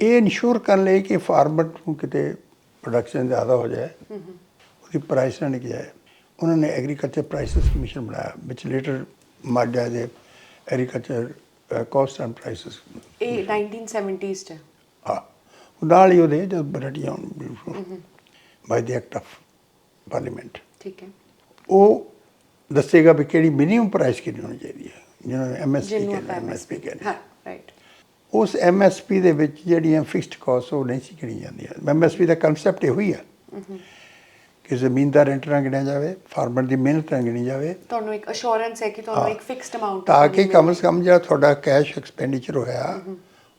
ਇਹ ਇਨਸ਼ੋਰ ਕਰਨ ਲਈ ਕਿ ਫਾਰਮਰ ਨੂੰ ਕਿਤੇ ਪ੍ਰੋਡਕਸ਼ਨ ਜ਼ਿਆਦਾ ਹੋ ਜਾਏ ਉਹਦੀ ਪ੍ਰਾਈਸ ਨਾ ਜਾਏ ਉਹਨਾਂ ਨੇ ਐਗਰੀਕਲਚਰ ਪ੍ਰਾਈਸਸ ਕਮਿਸ਼ਨ ਬਣਾਇਆ ਵਿਚ ਲੇਟਰ ਮਾਡਿਆ ਦੇ ਐਗਰੀਕਲਚਰ ਕਾਸਟ ਐਂਡ ਪ੍ਰਾਈਸਸ ਇਹ 1970s ਚ। ਹੈ। ਨਾਲ ਹੀ ਉਹਦੇ ਜਦ ਬਰਟੀਆਂ by the act of parliament ਠੀਕ ਹੈ। ਉਹ ਦੱਸੇਗਾ ਵੀ ਕਿਹੜੀ ਮਿਨੀਮਮ ਪ੍ਰਾਈਸ ਕਿੰਨੀ ਹੋਣੀ ਚਾਹੀਦੀ ਹੈ ਜਿਹਨਾਂ ਨੇ ਐਮਐਸਪੀ ਕਹਿੰਦੇ ਐਮਐਸਪੀ ਕਹਿੰਦੇ ਹਾਂ। ਉਸ ਐਮਐਸਪੀ ਦੇ ਵਿੱਚ ਜਿਹੜੀਆਂ ਫਿਕਸਡ ਕਾਸਟ ਉਹ ਨਹੀਂ ਸੀ ਗਿਣੀ ਜਾਂਦੀਆਂ। ਐਮਐਸਪੀ ਦਾ ਕਨਸੈਪਟ ਇਹੋ ਹੀ ਆ। ਕਿ ਜ਼ਮੀਨ ਦਾ ਰੈਂਟ ਨਾ ਗਿਣਿਆ ਜਾਵੇ ਫਾਰਮਰ ਦੀ ਮਿਹਨਤ ਨਾ ਗਿਣੀ ਜਾਵੇ। ਤੁਹਾਨੂੰ ਇੱਕ ਅਸ਼ੋਰੈਂਸ ਹੈ ਕਿ ਤੁਹਾਨੂੰ। ਇੱਕ ਫਿਕਸਡ ਅਮਾਉਂਟ ਤਾਂ ਕਿ ਕਮ ਸੇ ਕਮ ਜਿਹੜਾ ਤੁਹਾਡਾ ਕੈਸ਼ ਐਕਸਪੈਂਡੀਚਰ ਹੋਇਆ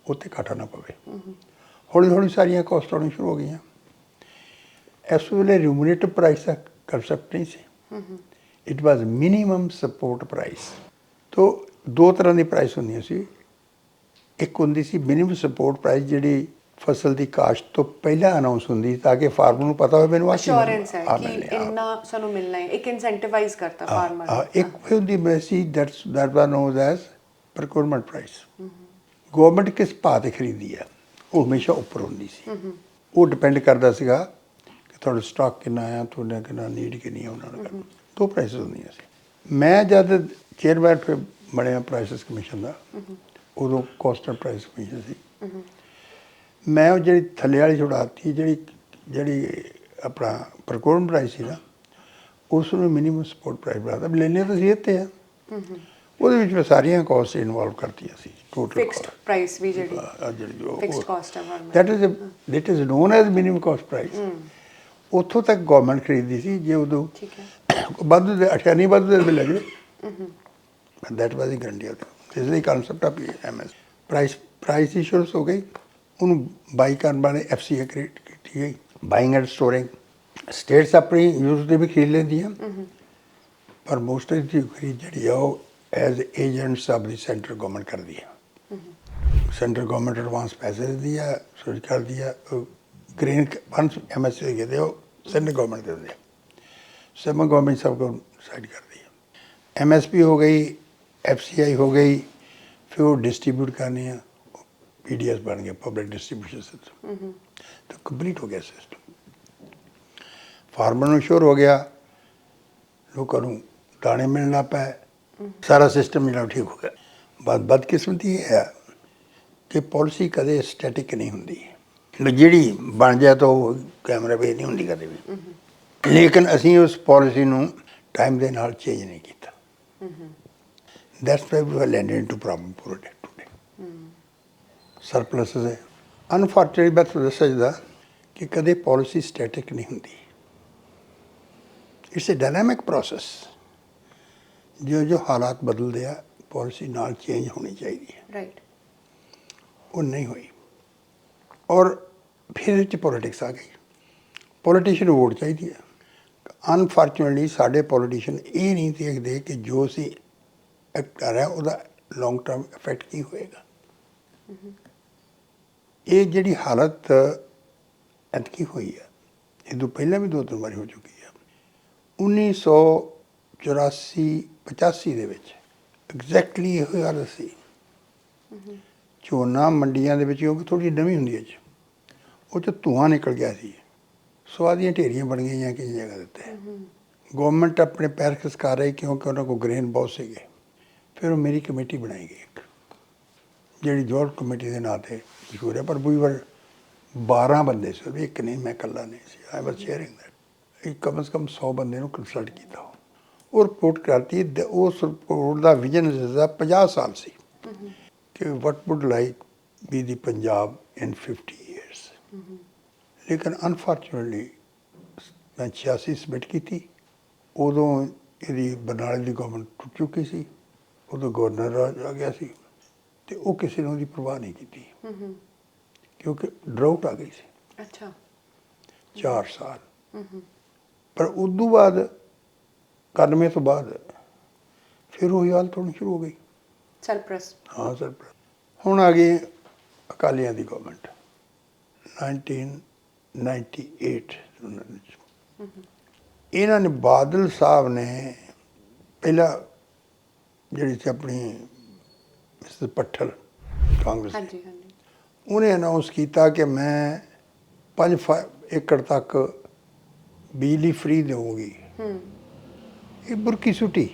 ਉੱਤੇ ਘਾਟਾ ਨਾ ਪਵੇ। ਹੌਲੀ ਹੌਲੀ ਸਾਰੀਆਂ ਕਾਸਟ ਆਉਣੀ ਸ਼ੁਰੂ ਹੋ ਗਈਆਂ। ਇਸ ਵੇਲੇ ਰਿਮੂਨੇਟਿਵ ਪ੍ਰਾਈਸ ਦਾ ਕਨਸੈਪਟ ਨਹੀਂ ਸੀ। It was minimum support price ਤੋਂ ਦੋ ਤਰ੍ਹਾਂ ਦੀ ਪ੍ਰਾਈਸ ਹੁੰਦੀਆਂ ਸੀ। ਇੱਕ ਹੁੰਦੀ ਸੀ ਮਿਨੀਮਮ ਸਪੋਰਟ ਪ੍ਰਾਈਸ ਜਿਹੜੀ ਫਸਲ ਦੀ ਕਾਸ਼ਤ ਤੋਂ ਪਹਿਲਾਂ ਅਨਾਉਂਸ ਹੁੰਦੀ ਤਾਂ ਕਿ ਫਾਰਮਰ ਨੂੰ ਪਤਾ ਹੋਵੇ ਮੈਨੂੰ ਅਸ਼ੋਰੈਂਸ ਹੈ ਕਿ। ਇੰਨਾ ਸਾਨੂੰ ਮਿਲਣਾ ਹੈ ਇੱਕ ਇਨਸੈਂਟੀਵਾਈਜ਼ ਕਰਤਾ ਫਾਰਮਰ ਹਾਂ, ਇੱਕ ਵੀ ਹੁੰਦੀ Messi that's that was known as procurement price government ਕਿਸ ਭਾਅ ਤੇ ਖਰੀਦੀ ਆ ਉਹ ਹਮੇਸ਼ਾ ਉੱਪਰ ਹੁੰਦੀ ਸੀ। ਉਹ ਡਿਪੈਂਡ ਕਰਦਾ ਸੀਗਾ ਕਿ ਤੁਹਾਡਾ ਸਟਾਕ ਕਿੰਨਾ ਆ ਤੁਹਾਡਾ ਕਿੰਨਾ ਨੀਡ ਕਿੰਨੀ ਆ ਉਹਨਾਂ ਨੂੰ ਦੋ। ਪ੍ਰਾਈਸਸ ਹੁੰਦੀਆਂ ਸੀ। ਮੈਂ ਜਦ ਚੇਅਰਮੈਨ ਫਿਰ ਬਣਿਆ ਪ੍ਰਾਈਸਸ ਕਮਿਸ਼ਨ ਦਾ। ਉਦੋਂ ਕੋਸਟ ਐਂਡ ਪ੍ਰਾਈਸ ਕਮਿਸ਼ਨ ਸੀ। ਮੈਂ ਉਹ ਜਿਹੜੀ ਥੱਲੇ ਵਾਲੀ ਛੁਡਾਤੀ ਜਿਹੜੀ ਜਿਹੜੀ ਆਪਣਾ ਪ੍ਰੋਕਿਊਰਮੈਂਟ ਪ੍ਰਾਈਸ ਸੀ ਨਾ ਉਸ ਨੂੰ ਮਿਨੀਮਮ ਸਪੋਰਟ ਪ੍ਰਾਈਸ ਬਣਾਤਾ ਲੈਣੇ ਤਾਂ ਸੀ ਇੱਥੇ ਆ। ਉਹਦੇ ਵਿੱਚ ਮੈਂ ਸਾਰੀਆਂ ਕਾਸਟ ਇਨਵੋਲਵ ਕਰਤੀਆਂ ਸੀ ਟੋਟਲ ਫਿਕਸਡ ਪ੍ਰਾਈਸ ਵੀ ਜਿਹੜੀ fixed cost farmer that is that is known as minimum cost price ਉੱਥੋਂ ਤੱਕ ਗਵਰਨਮੈਂਟ ਖਰੀਦਦੀ ਸੀ ਜੇ ਉਦੋਂ ਠੀਕ ਹੈ। ਵੱਧ ਦੇ ਅਠਿਆ ਨਹੀਂ ਵੱਧ ਦੇ ਮਿਲ ਗਏ that was the guarantee of ਇਸ ਲਈ ਕਨਸੈਪਟ ਆ ਪੀਐਮਐਸ ਪ੍ਰਾਈਸ ਪ੍ਰਾਈਸ ਇਸ਼ੂਸ ਹੋ ਗਈ। ਉਹਨੂੰ ਬਾਈ ਕਰਨ ਵਾਲੇ ਐਫਸੀਏ ਕ੍ਰੀਏਟ ਕੀਤੀ ਗਈ। ਬਾਇੰਗ ਐਂਡ ਸਟੋਰਿੰਗ ਸਟੇਟਸ ਆਪਣੀ ਯੂਜ਼ ਦੇ ਵੀ ਖਰੀਦ ਲੈਂਦੀ ਆ ਪਰ ਮੋਸਟ ਆਫ ਦੀ ਖਰੀਦ ਜਿਹੜੀ ਆ ਉਹ as agents of the centre government ਕਰਦੀ ਹੈ ਸੈਂਟਰ ਗਵਰਨਮੈਂਟ ਐਡਵਾਂਸ ਪੈਸੇ ਦਿੰਦੀ ਆ ਸਰਕਾਰ ਦੀ ਆ ਗ੍ਰੀਨ ਫੰਡਸ ਐਮਐਸਏ ਕਹਿੰਦੇ ਉਹ ਸੈਂਟਰ ਗਵਰਨਮੈਂਟ ਦੇ ਆ। ਸੈਂਟਰ ਗਵਰਨਮੈਂਟ ਸਭ ਕੋ ਸਾਈਡ ਕਰਦੀ ਹੈ ਪੀ ਹੋ ਗਈ ਐਫਸੀਆਈ ਹੋ ਗਈ ਫਿਰ ਉਹ ਡਿਸਟ੍ਰੀਬਿਊਟ ਕਰਨੀ ਆ ਪੀਡੀਐਸ ਬਣ ਗਿਆ ਪਬਲਿਕ ਡਿਸਟ੍ਰੀਬਿਊਸ਼ਨ ਸਿਸਟਮ ਹਮਮ ਤਾਂ ਕੰਪਲੀਟ ਹੋ ਗਿਆ ਸਿਸਟਮ ਫਾਰਮਰ ਨੂੰ ਸ਼ੋਰ ਹੋ ਗਿਆ ਲੋਕਾਂ ਨੂੰ ਦਾਣੇ ਮਿਲਣਾ ਪੈ ਸਾਰਾ ਸਿਸਟਮ ਜਿਹੜਾ ਠੀਕ ਹੋ ਗਿਆ। ਬਸ ਬਦਕਿਸਮਤੀ ਇਹ ਹੈ ਕਿ ਪਾਲਿਸੀ ਕਦੇ ਸਟੈਟਿਕ ਨਹੀਂ ਹੁੰਦੀ। ਜਿਹੜੀ ਬਣ ਜਾ ਤਾਂ ਉਹ ਕੈਮਰਾ ਵੀ ਨਹੀਂ ਹੁੰਦੀ ਕਦੇ ਵੀ। ਲੇਕਿਨ ਅਸੀਂ ਉਸ ਪਾਲਿਸੀ ਨੂੰ ਟਾਈਮ ਦੇ ਨਾਲ ਚੇਂਜ ਨਹੀਂ ਕੀਤਾ। That's why we are landed into problem ਪੂਰੇ ਟੁਡੇ ਸਰਪਲਸ ਹੈ ਅਨਫੋਰਚੂਨੇਟਲੀ ਮੈਂ ਤੁਹਾਨੂੰ ਦੱਸਦਾ ਕਿ ਕਦੇ ਪਾਲਿਸੀ ਸਟੈਟਿਕ ਨਹੀਂ ਹੁੰਦੀ ਇਟਸ ਅ ਡਾਇਨਾਮਿਕ ਪ੍ਰੋਸੈਸ ਜੋ ਜੋ ਹਾਲਾਤ ਬਦਲਦੇ ਆ ਪਾਲਿਸੀ ਨਾਲ ਚੇਂਜ ਹੋਣੀ ਚਾਹੀਦੀ ਹੈ ਰਾਈਟ ਉਹ ਨਹੀਂ ਹੋਈ ਔਰ ਫਿਰ 'ਚ ਪੋਲਿਟਿਕਸ ਆ ਗਈ ਪੋਲੀਟੀਸ਼ੀਅਨ ਵੋਟ ਚਾਹੀਦੀ ਹੈ ਅਨਫੋਰਚੂਨਟਲੀ ਸਾਡੇ ਪੋਲੀਟੀਸ਼ੀਅਨ ਇਹ ਨਹੀਂ ਦੇਖਦੇ ਕਿ ਜੋ ਅਸੀਂ ਐਕਟ ਕਰ ਰਹੇ ਉਹਦਾ ਲੌਂਗ ਟਰਮ ਇਫੈਕਟ ਕੀ ਹੋਏਗਾ? ਇਹ ਜਿਹੜੀ ਹਾਲਤ ਐਤਕੀ ਹੋਈ ਹੈ ਇਹ ਤੋਂ ਪਹਿਲਾਂ ਵੀ ਦੋ ਤਿੰਨ ਵਾਰੀ ਹੋ ਚੁੱਕੀ ਹੈ 1984 85 ਦੇ ਵਿੱਚ ਐਗਜ਼ੈਕਟਲੀ ਇਹੋ ਹਾਲਤ ਸੀ। ਝੋਨਾ ਮੰਡੀਆਂ ਦੇ ਵਿੱਚ ਕਿਉਂਕਿ ਥੋੜੀ ਨਵੀਂ ਹੁੰਦੀ ਹੈ ਜੀ ਉਹ ਚ ਧੂਆਂ ਨਿਕਲ ਗਿਆ ਸੀ। ਸਵਾਦੀਆਂ ਢੇਰੀਆਂ ਬਣ ਗਈਆਂ ਕਿ ਜਗ੍ਹਾ ਦੇ ਉੱਤੇ। ਗਵਰਨਮੈਂਟ ਆਪਣੇ ਪੈਰ ਖਿਸਕਾ ਰਹੀ ਕਿਉਂਕਿ ਉਹਨਾਂ ਕੋਲ ਗ੍ਰੇਨ ਬਹੁਤ ਸੀਗੇ। ਫਿਰ ਉਹ ਮੇਰੀ ਕਮੇਟੀ ਬਣਾਈ ਗਈ ਇੱਕ, ਜਿਹੜੀ ਜੋੜ ਕਮੇਟੀ ਦੇ ਨਾਂ ਤੇ ਮਸ਼ਹੂਰ ਹੈ, ਪਰ ਵੀ ਵਰ 12 ਬੰਦੇ ਸੀ ਉਹਦੇ ਇੱਕ ਨਹੀਂ, ਮੈਂ ਇਕੱਲਾ ਨਹੀਂ ਸੀ ਆਈ ਵਾਸ ਸ਼ੇਅਰਿੰਗ ਦੈਟ ਇੱਕ ਕਮ ਸੇ ਕਮ 100 ਬੰਦੇ ਨੂੰ ਕੰਸਲਟ ਕੀਤਾ ਉਹ। ਰਿਪੋਰਟ ਕਰਤੀ ਉਸ ਰਿਪੋਰਟ ਦਾ ਵਿਜ਼ਨ ਦਾ 50 ਸਾਲ ਸੀ ਕਿ what would like be the Punjab in 50 years ਲੇਕਿਨ ਅਨਫੋਰਚੂਨਟਲੀ ਮੈਂ 86 ਸਬਮਿਟ ਕੀਤੀ, ਉਦੋਂ ਇਹਦੀ ਬਰਨਾਲੇ ਦੀ ਗਵਰਨਮੈਂਟ ਟੁੱਟ ਚੁੱਕੀ ਸੀ। ਉਦੋਂ ਗਵਰਨਰ ਆ- ਆ ਗਿਆ ਸੀ ਤੇ ਉਹ ਕਿਸੇ ਨੇ ਉਹਦੀ ਪਰਵਾਹ ਨਹੀਂ ਕੀਤੀ। ਕਿਉਂਕਿ ਡਰਾਊਟ ਆ ਗਈ ਸੀ। ਅੱਛਾ। 4 ਸਾਲ। ਪਰ ਉਦੋਂ ਬਾਅਦ 91 ਤੋਂ ਬਾਅਦ ਫਿਰ ਉਹ ਹਾਲਤ ਹੋਣੀ ਸ਼ੁਰੂ ਹੋ ਗਈ। ਸਰਪ੍ਰਸ ਹਾਂ ਸਰ ਹੁਣ ਆ ਗਈ ਅਕਾਲੀਆਂ ਦੀ ਗਵਰਨਮੈਂਟ 1998 ਉਹਨਾਂ ਦੇ ਵਿੱਚ। ਇਹਨਾਂ ਨੇ ਬਾਦਲ ਸਾਹਿਬ ਨੇ ਪਹਿਲਾਂ ਜਿਹੜੀ ਸੀ ਆਪਣੀ ਮਿਸਟਰ ਪੱਠਲ ਕਾਂਗਰਸ ਹਾਂਜੀ ਹਾਂਜੀ। ਉਹਨੇ ਅਨਾਉਂਸ ਕੀਤਾ ਕਿ ਮੈਂ 5 ਏਕੜ ਤੱਕ ਬਿਜਲੀ ਫ੍ਰੀ ਦੇਵਾਂਗੀ ਹੂੰ। ਇਹ ਬੁਰਕੀ ਸੁੱਟੀ।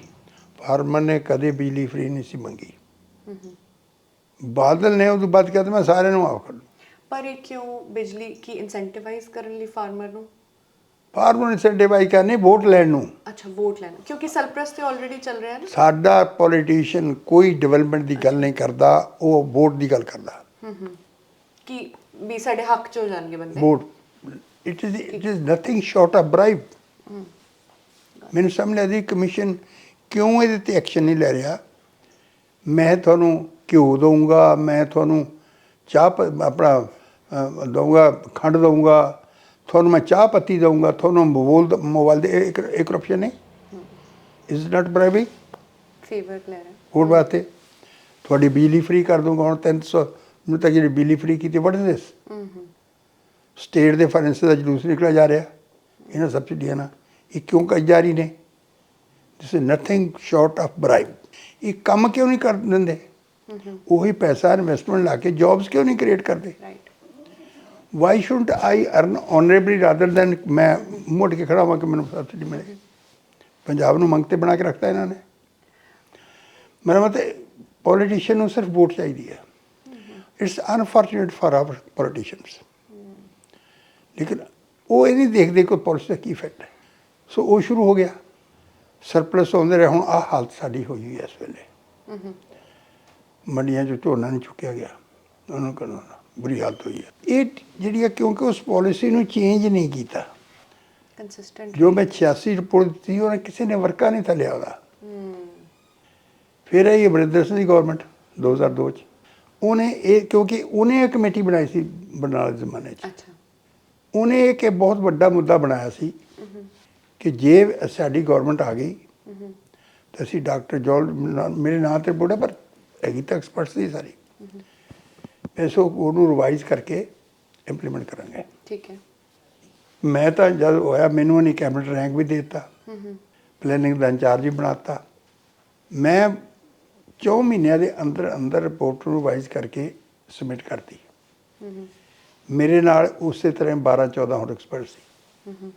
ਫਾਰਮਰ ਨੇ ਕਦੇ ਬਿਜਲੀ ਫ੍ਰੀ ਨਹੀਂ ਸੀ ਮੰਗੀ। ਬਾਦਲ ਨੇ ਉਦੋਂ ਬਾਅਦ ਕਹਿੰਦਾ ਮੈਂ ਸਾਰਿਆਂ ਨੂੰ ਆਫ ਕਰ ਦੂੰ ਪਰ ਇਹ ਕਿਉਂ ਬਿਜਲੀ ਕੀ ਇਨਸੈਂਟੀਵਾਈਜ਼ ਕਰਨ ਲਈ ਫਾਰਮਰ ਨੂੰ? ਫਾਰਮਰ ਸਾਡੇ ਬਾਈ ਕਰਨੇ ਵੋਟ ਲੈਣ ਨੂੰ। ਅੱਛਾ ਵੋਟ ਲੈਣਾ ਕਿਉਂਕਿ ਸਰਪਲਸ ਤੇ ਆਲਰੇਡੀ ਚੱਲ ਰਿਹਾ ਨਾ। ਸਾਡਾ ਪੋਲੀਟੀਸ਼ੀਅਨ ਕੋਈ ਡਿਵੈਲਪਮੈਂਟ ਦੀ ਗੱਲ ਨਹੀਂ ਕਰਦਾ ਉਹ ਵੋਟ ਦੀ ਗੱਲ ਕਰਦਾ। ਹੂੰ ਹੂੰ। ਕਿ ਵੀ ਸਾਡੇ ਹੱਕ ਚ ਹੋ ਜਾਣਗੇ ਬੰਦੇ। What it is it is nothing short of bribe ਮੈਨੂੰ ਸਮਝ ਨਹੀਂ ਕਮਿਸ਼ਨ ਕਿਉਂ ਇਹਦੇ ਤੇ ਐਕਸ਼ਨ ਨਹੀਂ ਲੈ ਰਿਹਾ। ਮੈਂ ਤੁਹਾਨੂੰ ਘਿਓ ਦਊਂਗਾ ਮੈਂ ਤੁਹਾਨੂੰ ਚਾਹ ਆਪਣਾ ਦਊਂਗਾ ਖੰਡ ਦਊਂਗਾ। ਤੁਹਾਨੂੰ ਮੈਂ ਚਾਹ ਪੱਤੀ ਦਊਂਗਾ ਤੁਹਾਨੂੰ ਮੋਬਾਈਲ ਮੋਬਾਈਲ ਦੇ ਇੱਕ ਇੱਕ ਕਰਪਸ਼ਨ ਨਹੀਂ ਇਜ਼ ਨਾਟ ਬ੍ਰਾਈਬਿੰਗ ਫੇਵਰ ਰਿਹਾ ਹੋਰ ਵਾਸਤੇ ਤੁਹਾਡੀ ਬਿਜਲੀ ਫ੍ਰੀ ਕਰ ਦੂੰਗਾ ਹੁਣ 300 ਨੂੰ ਤੱਕ ਜਿਹੜੀ ਬਿਜਲੀ ਫ੍ਰੀ ਕੀਤੀ ਵਟ ਇਜ਼ ਦਿਸ ਹੂੰ ਹੂੰ ਸਟੇਟ ਦੇ ਫਾਈਨੈਂਸ ਦਾ ਜਲੂਸ ਨਿਕਲਿਆ ਜਾ ਰਿਹਾ। ਇਹਨਾਂ ਸਬਸਿਡੀਆਂ ਨਾਲ। ਇਹ ਕਿਉਂ ਕਹੀ ਜਾ ਰਹੀ ਨੇ? This is nothing short of bribe ਇਹ ਕੰਮ ਕਿਉਂ ਨਹੀਂ ਕਰ ਦਿੰਦੇ? ਉਹੀ ਪੈਸਾ ਇਨਵੈਸਟਮੈਂਟ ਲਾ ਕੇ ਜੌਬਸ ਕਿਉਂ ਨਹੀਂ ਕ੍ਰੀਏਟ ਕਰਦੇ? Right why shouldn't I earn honourably rather than ਮੈਂ ਮੁੜ ਕੇ ਖੜਾ ਹਾਂ ਕਿ ਮੈਨੂੰ ਸਬਸਿਡੀ ਮਿਲੇ ਪੰਜਾਬ ਨੂੰ ਮੰਗਤੇ ਬਣਾ ਕੇ ਰੱਖਤਾ ਇਹਨਾਂ ਨੇ ਮੇਰਾ ਮਤਲਬ ਪੋਲੀਟੀਸ਼ੀਅਨ ਨੂੰ ਸਿਰਫ ਵੋਟ ਚਾਹੀਦੀ ਹੈ it's unfortunate for our politicians ਲੇਕਿਨ ਉਹ ਇਹ ਨਹੀਂ ਦੇਖਦੇ ਕਿ ਪੁਲਿਸ ਦਾ ਕੀ ਇਫੈਕਟ ਹੈ ਸੋ ਉਹ ਸ਼ੁਰੂ ਹੋ ਗਿਆ ਸਰਪਲਸ ਆਉਂਦੇ ਰਹੇ ਹੁਣ ਆਹ ਹਾਲਤ ਸਾਡੀ ਹੋਈ ਹੋਈ ਹੈ ਇਸ ਵੇਲੇ ਮੰਡੀਆਂ 'ਚ ਝੋਨਾ ਨਹੀਂ ਚੁੱਕਿਆ ਗਿਆ ਉਹਨੂੰ ਕਰਨਾ ਬੁਰੀ ਹਾਲਤ ਹੋਈ ਹੈ। ਇਹ ਜਿਹੜੀ ਹੈ ਕਿਉਂਕਿ ਉਸ ਪਾਲਿਸੀ ਨੂੰ ਚੇਂਜ ਨਹੀਂ ਕੀਤਾ। ਕੰਸਿਸਟੈਂਟ ਜੋ ਮੈਂ 86 ਰਿਪੋਰਟ ਦਿੱਤੀ ਉਹਨੇ ਕਿਸੇ ਨੇ ਵਰਕਾ ਨਹੀਂ ਥੱਲਿਆ ਉਹਦਾ। ਫਿਰ ਇਹ ਅਮਰਿੰਦਰ ਸਿੰਘ ਦੀ ਗਵਰਨਮੈਂਟ 2002 ਚ। ਉਹਨੇ ਇਹ ਕਿਉਂਕਿ ਉਹਨੇ ਇੱਕ ਕਮੇਟੀ ਬਣਾਈ ਸੀ ਬਰਨਾਲੇ ਜ਼ਮਾਨੇ 'ਚ। ਅੱਛਾ। ਉਹਨੇ ਇਹ ਬਹੁਤ ਵੱਡਾ ਮੁੱਦਾ ਬਣਾਇਆ ਸੀ ਕਿ ਜੇ ਸਾਡੀ ਗਵਰਨਮੈਂਟ ਆ ਗਈ ਤਾਂ ਅਸੀਂ ਡਾਕਟਰ ਜੋਲ ਮੇਰੇ ਨਾਂ ਤੇ ਬੋੜਾ ਪਰ ਹੈਗੀ ਤਾਂ ਐਕਸਪਰਟਸ ਦੀ ਸਾਰੀ। ਐਸੋ ਉਹਨੂੰ ਰਿਵਾਈਜ਼ ਕਰਕੇ ਇੰਪਲੀਮੈਂਟ ਕਰਾਂਗੇ। ਠੀਕ ਹੈ। ਮੈਂ ਤਾਂ ਜਦ ਹੋਇਆ ਮੈਨੂੰ ਉਹਨੇ ਕੈਬਨਿਟ ਰੈਂਕ ਵੀ ਦੇ ਦਿੱਤਾ। ਹੂੰ ਹੂੰ ਪਲੈਨਿੰਗ ਦਾ ਇੰਚਾਰਜ ਵੀ ਬਣਾਤਾ ਮੈਂ 4 ਮਹੀਨਿਆਂ ਦੇ ਅੰਦਰ ਅੰਦਰ ਰਿਪੋਰਟ ਨੂੰ ਰਿਵਾਈਜ਼ ਕਰਕੇ ਸਬਮਿਟ ਕਰਤੀ। ਮੇਰੇ ਨਾਲ ਉਸੇ ਤਰ੍ਹਾਂ 12 14 ਹੋਰ ਐਕਸਪਰਟ ਸੀ।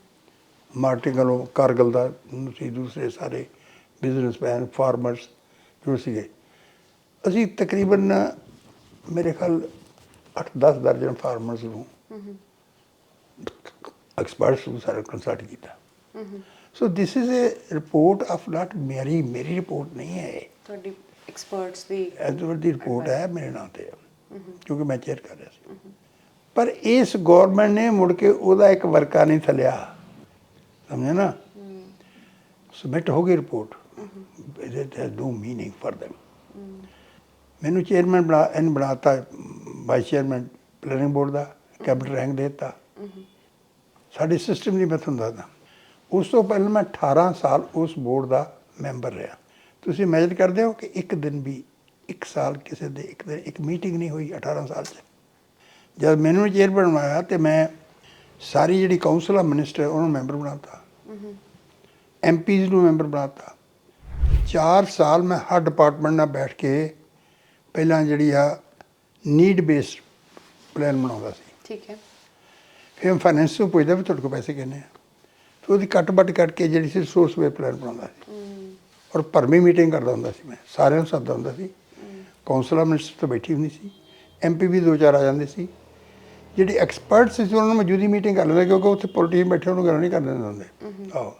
ਮਾਰਟਿੰਗ ਵੱਲੋਂ ਕਾਰਗਲ ਦਾ ਸੀ ਦੂਸਰੇ ਸਾਰੇ ਬਿਜ਼ਨਸਮੈਨ ਫਾਰਮਰਸ ਜੋ ਸੀਗੇ। ਅਸੀਂ ਤਕਰੀਬਨ ਮੇਰੇ ਖਿਆਲ 8-10 ਦਰਜਨ ਫਾਰਮਰਸ ਨੂੰ ਐਕਸਪਰਟਸ ਨੂੰ ਸਾਰਾ ਕੰਸਲਟ ਕੀਤਾ। So this is a report of not ਮੇਰੀ ਮੇਰੀ ਰਿਪੋਰਟ ਨਹੀਂ ਹੈ ਤੁਹਾਡੀ ਐਕਸਪਰਟਸ ਦੀ ਐਡਵਰਟ ਦੀ ਰਿਪੋਰਟ ਹੈ ਮੇਰੇ ਨਾਂ ਤੇ। ਕਿਉਂਕਿ ਮੈਂ ਚੇਅਰ ਕਰ ਰਿਹਾ ਸੀ। ਪਰ ਇਸ ਗਵਰਨਮੈਂਟ ਨੇ ਮੁੜ ਕੇ ਉਹਦਾ ਇੱਕ ਵਰਕਾ ਨਹੀਂ ਥਲਿਆ। ਸਮਝੇ ਨਾ? ਸਬਮਿਟ ਹੋ ਗਈ report it has no meaning for them ਮੈਨੂੰ ਚੇਅਰਮੈਨ ਬਣਾ ਐਨ ਬਣਾਤਾ ਵਾਈਸ ਚੇਅਰਮੈਨ ਪਲੈਨਿੰਗ ਬੋਰਡ ਦਾ ਕੈਬਨਿਟ ਰੈਂਕ ਦੇ ਦਿੱਤਾ। ਸਾਡੇ ਸਿਸਟਮ ਨਹੀਂ ਮੈਂ ਤੁਹਾਨੂੰ ਦੱਸਦਾ ਉਸ ਤੋਂ ਪਹਿਲਾਂ ਮੈਂ 18 ਸਾਲ ਉਸ ਬੋਰਡ ਦਾ ਮੈਂਬਰ ਰਿਹਾ। ਤੁਸੀਂ ਇਮੇਜਿਨ ਕਰਦੇ ਹੋ ਕਿ ਇੱਕ ਦਿਨ ਵੀ, ਇੱਕ ਸਾਲ ਕਿਸੇ ਦੇ, ਇੱਕ ਦਿਨ, ਇੱਕ ਮੀਟਿੰਗ ਨਹੀਂ ਹੋਈ 18 ਸਾਲ 'ਚ। ਜਦ ਮੈਨੂੰ ਚੇਅਰਮੈਨ ਬਣਾਇਆ ਤੇ ਮੈਂ ਸਾਰੀ ਜਿਹੜੀ ਕਾਉਂਸਲ ਆ ਮਿਨਿਸਟਰ ਉਹਨੂੰ ਮੈਂਬਰ ਬਣਾਤਾ। ਐਮਪੀਜ਼ ਨੂੰ ਮੈਂਬਰ ਬਣਾਤਾ। 4 ਸਾਲ ਮੈਂ ਹਰ ਡਿਪਾਰਟਮੈਂਟ ਨਾਲ ਬੈਠ ਕੇ ਪਹਿਲਾਂ ਜਿਹੜੀ ਆ ਨੀਡ ਬੇਸਡ ਪਲਾਨ ਬਣਾਉਂਦਾ ਸੀ। ਠੀਕ ਹੈ। ਫਿਰ ਮੈਂ ਫਾਈਨੈਂਸ ਤੋਂ ਪੁੱਛਦਾ ਵੀ ਤੁਹਾਡੇ ਕੋਲ ਪੈਸੇ ਕਿੰਨੇ ਆ? ਫਿਰ ਉਹਦੀ ਕੱਟ ਵੱਟ ਕਰਕੇ ਜਿਹੜੀ ਸੀ ਸੋਰਸ ਵੇ ਪਲਾਨ ਬਣਾਉਂਦਾ ਸੀ। ਔਰ ਭਰਵੀਂ ਮੀਟਿੰਗ ਕਰਦਾ ਹੁੰਦਾ ਸੀ ਮੈਂ ਸਾਰਿਆਂ ਨੂੰ ਸੱਦਦਾ ਹੁੰਦਾ ਸੀ। ਕੌਂਸਲਰ ਮਿਨਿਸਟਰ ਤੋਂ ਬੈਠੀ ਹੁੰਦੀ ਸੀ। ਐਮਪੀ ਵੀ ਦੋ ਚਾਰ ਆ ਜਾਂਦੇ ਸੀ। ਜਿਹੜੇ ਐਕਸਪਰਟਸ ਸੀ ਉਹਨਾਂ ਨੂੰ ਮੌਜੂਦੀ ਮੀਟਿੰਗ ਕਰ ਲੈਂਦੇ ਕਿਉਂਕਿ ਉੱਥੇ ਪੋਲੀਟੀਸ਼ੀਅਨ ਬੈਠੇ ਉਹਨੂੰ ਗੱਲ ਨਹੀਂ ਕਰਨ ਦਿੰਦੇ ਹੁੰਦੇ। ਆਹੋ।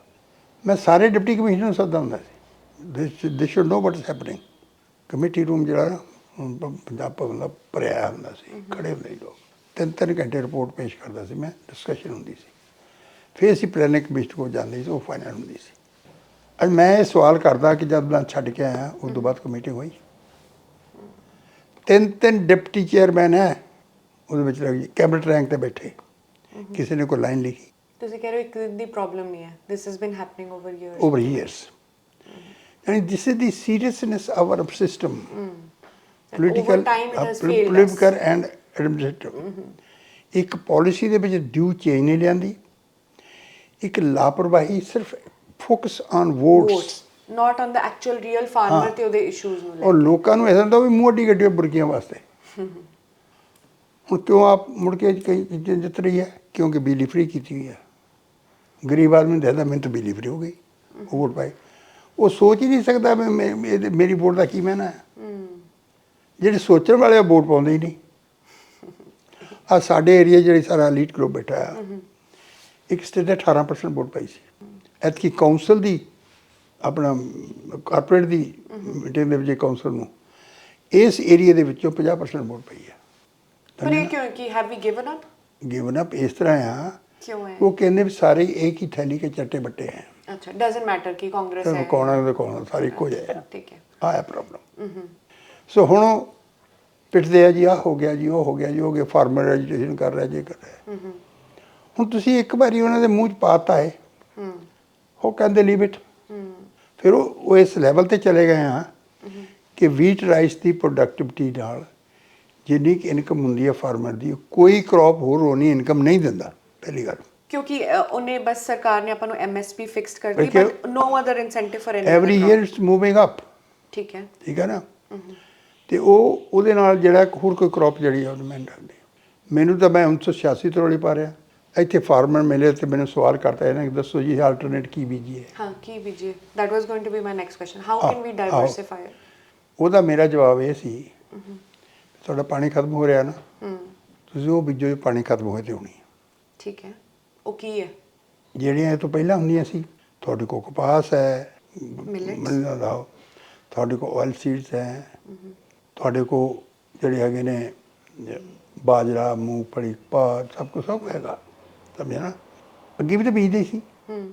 ਮੈਂ ਸਾਰੇ ਡਿਪਟੀ ਕਮਿਸ਼ਨਰ ਨੂੰ ਸੱਦਦਾ ਹੁੰਦਾ ਸੀ। They should know what is happening committee room ਜਿਹੜਾ ਪੰਜਾਬ ਭਵਨ ਦਾ ਭਰਿਆ ਹੁੰਦਾ ਸੀ ਖੜੇ ਹੁੰਦੇ ਲੋਕ। ਤਿੰਨ ਤਿੰਨ ਘੰਟੇ ਰਿਪੋਰਟ ਪੇਸ਼ ਕਰਦਾ ਸੀ ਮੈਂ ਡਿਸਕਸ਼ਨ ਹੁੰਦੀ ਸੀ। ਫਿਰ ਅਸੀਂ ਪਲੈਨਿੰਗ ਕਮਿਸ਼ਨ ਕੋਲ ਜਾਂਦੇ ਸੀ ਉਹ ਫਾਈਨਲ ਹੁੰਦੀ ਸੀ। ਅੱਜ ਮੈਂ ਇਹ ਸਵਾਲ ਕਰਦਾ ਕਿ ਜਦ ਮੈਂ ਛੱਡ ਕੇ ਆਇਆ ਉਸ ਤੋਂ ਬਾਅਦ ਕਮੇਟੀ ਹੋਈ? ਤਿੰਨ ਤਿੰਨ ਡਿਪਟੀ ਚੇਅਰਮੈਨ ਹੈ ਉਹਦੇ ਵਿੱਚ ਲੱਗ ਕੈਬਨਿਟ ਰੈਂਕ ਤੇ ਬੈਠੇ। ਕਿਸੇ ਨੇ ਕੋਈ ਲਾਈਨ ਲਿਖੀ। ਤੁਸੀਂ ਕਹਿ ਰਹੇ ਹੋ ਇੱਕ ਦਿਨ ਦੀ ਪ੍ਰੋਬਲਮ ਨਹੀਂ ਹੈ। This has been happening over years over years. And this is the seriousness of our us. political and administrative. ਇੱਕ ਪਾਲਿਸੀ ਦੇ ਵਿੱਚ ਡਿਊ ਚੇਂਜ ਨਹੀਂ ਲਿਆਂਦੀ। ਇੱਕ ਲਾਪਰਵਾਹੀ ਸਿਰਫ focus on votes on the actual real farmer ਹਾਂ। ਤੇ ਉਹਦੇ ਇਸ਼ੂਜ਼ ਨੂੰ ਲੈ ਔਰ ਲੋਕਾਂ ਨੂੰ ਐਸਾ ਹੁੰਦਾ ਵੀ ਮੂੰਹ ਅੱਡੀ ਗੱਡੀ ਬੁਰਕੀਆਂ ਵਾਸਤੇ। ਹੁਣ ਕਿਉਂ ਆਪ ਮੁੜ ਕੇ ਕਈ ਚੀਜ਼ਾਂ ਜਿੱਤ ਰਹੀ ਹੈ? ਕਿਉਂਕਿ ਬਿਜਲੀ ਫ੍ਰੀ ਕੀਤੀ ਹੋਈ ਹੈ। ਗਰੀਬ ਆਦਮੀ ਦੇਦਾ ਮੈਨੂੰ ਤਾਂ ਬਿਜਲੀ ਫ੍ਰੀ ਹੋ ਗਈ। ਉਹ ਵੋਟ ਪਾਈ। ਉਹ ਸੋਚ ਹੀ ਨਹੀਂ ਸਕਦਾ ਇਹਦੇ- ਮੇਰੀ ਵੋਟ ਦਾ ਕੀ ਮੈਨਾ ਹੈ। ਹੂੰ ਜਿਹੜੇ ਸੋਚਣ ਵਾਲੇ ਆ ਵੋਟ ਪਾਉਂਦੇ ਹੀ ਨਹੀਂ। ਆ ਸਾਡੇ ਏਰੀਆ ਜਿਹੜੀ ਸਾਰਾ ਲੀਡ ਗਰੁੱਪ ਬੈਠਾ ਆ ਇੱਕ ਸਟੇਟ ਦੇ 18% ਵੋਟ ਪਾਈ ਸੀ। ਐਤਕੀ ਕਾਉਂਸਲ ਦੀ ਆਪਣਾ ਕਾਰਪੋਰੇਟ ਦੀ ਮੀਟਿੰਗ ਦੇ ਵਿੱਚ ਕਾਉਂਸਲ ਨੂੰ ਇਸ ਏਰੀਆ ਦੇ ਵਿੱਚੋਂ 50% ਵੋਟ ਪਈ ਹੈ ਪਰ ਇਹ ਕਿਉਂ ਕਿ have we given up given up ਇਸ ਤਰ੍ਹਾਂ ਆ ਕਿਉਂ ਹੈ? ਉਹ ਕਹਿੰਦੇ ਵੀ ਸਾਰੇ ਇੱਕ ਹੀ ਥੈਲੀ ਕੇ ਚੱਟੇ ਬੱਟੇ ਹੈ ਅੱਛਾ ਡਸਨਟ ਮੈਟਰ ਕਿ ਕਾਂਗਰਸ ਹੈ। ਕੋਣਾ ਦੇ ਕੋਣਾ ਸਾਰੇ ਇੱਕੋ ਜਿਹਾ ਹੈ ਠੀਕ ਹੈ। ਆ ਪ੍ਰੋਬਲਮ ਹੂੰ ਹੂੰ ਸੋ ਹੁਣ ਪਿੱਟਦੇ ਆ ਜੀ ਆ ਹੋ ਗਿਆ ਜੀ ਉਹ ਹੋ ਗਿਆ ਜੀ ਹੋ ਗਿਆ ਫਾਰਮਲ ਐਜੂਕੇਸ਼ਨ ਕਰ ਰਿਹਾ ਜੀ ਕਰ ਰਿਹਾ। ਹੁਣ ਤੁਸੀਂ ਇੱਕ ਵਾਰੀ ਉਹਨਾਂ ਦੇ ਮੂੰਹ 'ਚ ਪਾਤਾ ਹੈ। ਉਹ ਕਹਿੰਦੇ ਲਿਮਿਟ ਫਿਰ ਉਹ ਇਸ ਲੈਵਲ ਤੇ ਚਲੇ ਗਏ ਆ ਕਿ ਵੀਟ ਰਾਈਸ ਦੀ ਪ੍ਰੋਡਕਟਿਵਿਟੀ ਨਾਲ ਜਿੰਨੀ ਕਿ ਇਨਕਮ ਹੁੰਦੀ ਹੈ ਫਾਰਮਰ ਦੀ ਕੋਈ ਕ੍ਰੌਪ ਹੋਰ ਹੋਣੀ ਇਨਕਮ ਨਹੀਂ ਦਿੰਦਾ ਪਹਿਲੀ ਗੱਲ। ਕਿਉਂਕਿ ਉਹਨੇ ਬਸ ਸਰਕਾਰ ਨੇ ਆਪਾਂ ਨੂੰ ਐਮਐਸਪੀ ਫਿਕਸ ਕਰ ਦਿੱਤੀ but no other incentive for any every year it's moving up ਠੀਕ ਹੈ। ਠੀਕ ਹੈ ਨਾ? ਤੇ ਉਹ ਉਹਦੇ ਨਾਲ ਜਿਹੜਾ ਹੋਰ ਕੋਈ ਕ੍ਰੌਪ ਜਿਹੜੀ ਆ ਉਹ ਮੈਂ ਡਰਦੀ ਮੈਨੂੰ ਤਾਂ ਮੈਂ 1986 ਤੋਂ ਰੋਲੀ ਪਾ ਰਿਹਾ। ਇੱਥੇ ਫਾਰਮਰ ਮਿਲੇ ਤੇ ਮੈਨੂੰ ਸਵਾਲ ਕਰਤਾ ਇਹਨਾਂ ਕਿ ਦੱਸੋ ਜੀ ਆਲਟਰਨੇਟ ਕੀ ਬੀਜੀਏ ਹਾਂ? ਕੀ ਬੀਜੀਏ that was going to be my next question how can we diversify ਉਹਦਾ ਮੇਰਾ ਜਵਾਬ ਇਹ ਸੀ ਤੁਹਾਡਾ ਪਾਣੀ ਖਤਮ ਹੋ ਰਿਹਾ ਨਾ ਤੁਸੀਂ ਉਹ ਬੀਜੋ ਜੋ ਪਾਣੀ ਖਤਮ ਹੋਏ ਤੇ ਹੋਣੀ ਠੀਕ ਹੈ। ਉਹ ਕੀ ਹੈ? ਜਿਹੜੀਆਂ ਇਹ ਤੋਂ ਪਹਿਲਾਂ ਹੁੰਦੀਆਂ ਸੀ ਤੁਹਾਡੇ ਕੋਲ ਕਪਾਸ ਹੈ ਮਿਲਟਸ ਤੁਹਾਡੇ ਕੋਲ ਆਇਲ ਸੀਡਸ ਹੈ। ਤੁਹਾਡੇ ਕੋਲ ਜਿਹੜੇ ਹੈਗੇ ਨੇ, ਬਾਜਰਾ, ਮੂੰਗਫਲੀ ਪਾ ਸਭ ਕੁਝ ਸਭ ਹੈਗਾ। ਸਮਝਿਆ ਨਾ? ਅੱਗੇ ਵੀ ਤਾਂ ਬੀਜਦੇ ਸੀ। ਹੂੰ।